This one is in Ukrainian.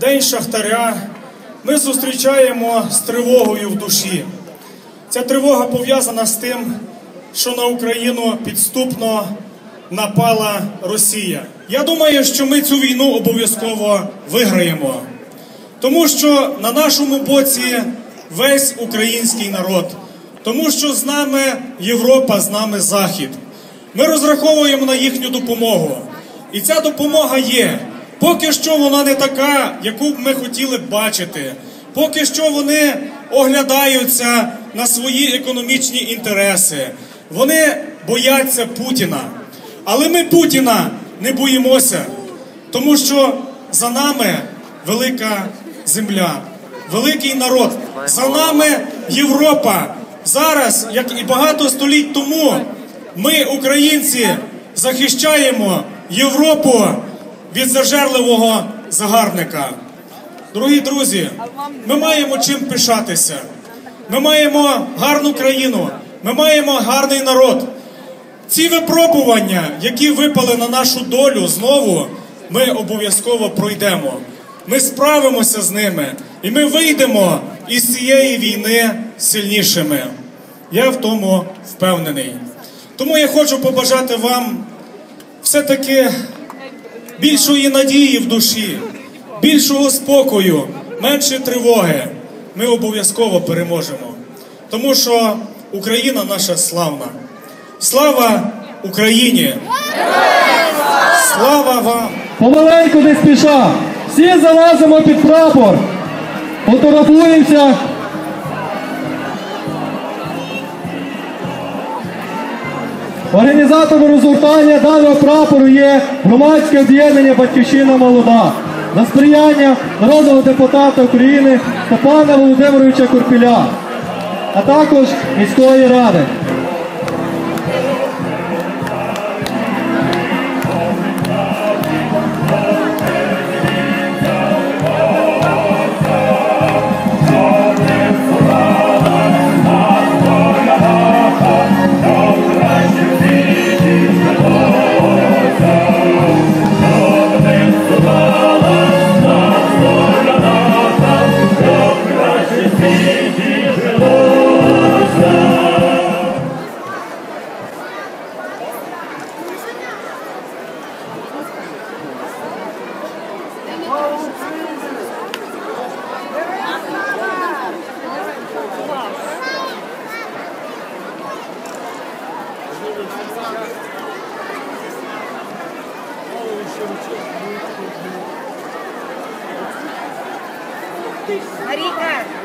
День Шахтаря, ми зустрічаємо з тривогою в душі. Ця тривога пов'язана з тим, що на Україну підступно напала Росія. Я думаю, що ми цю війну обов'язково виграємо, тому що на нашому боці весь український народ, тому що з нами Європа, з нами Захід. Ми розраховуємо на їхню допомогу. І ця допомога є. Поки що вона не така, яку б ми хотіли б бачити. Поки що вони оглядаються на свої економічні інтереси. Вони бояться Путіна. Але ми Путіна не боїмося, тому що за нами велика земля, великий народ. За нами Європа. Зараз, як і багато століть тому, ми, українці, захищаємо Європу від зажерливого загарбника. Дорогі друзі, ми маємо чим пишатися. Ми маємо гарну країну, ми маємо гарний народ. Ці випробування, які випали на нашу долю знову, ми обов'язково пройдемо. Ми справимося з ними, і ми вийдемо із цієї війни сильнішими. Я в тому впевнений. Тому я хочу побажати вам все-таки більшої надії в душі, більшого спокою, менше тривоги. Ми обов'язково переможемо. Тому що Україна наша славна. Слава Україні! Слава вам! Помаленьку не спіша. Всі залазимо під прапор. Фотографуємося. Організатором розгортання даного прапору є громадське об'єднання Батьківщина Молода на сприяння народного депутата України Степана Володимировича Курпіля, а також міської ради. Марійка!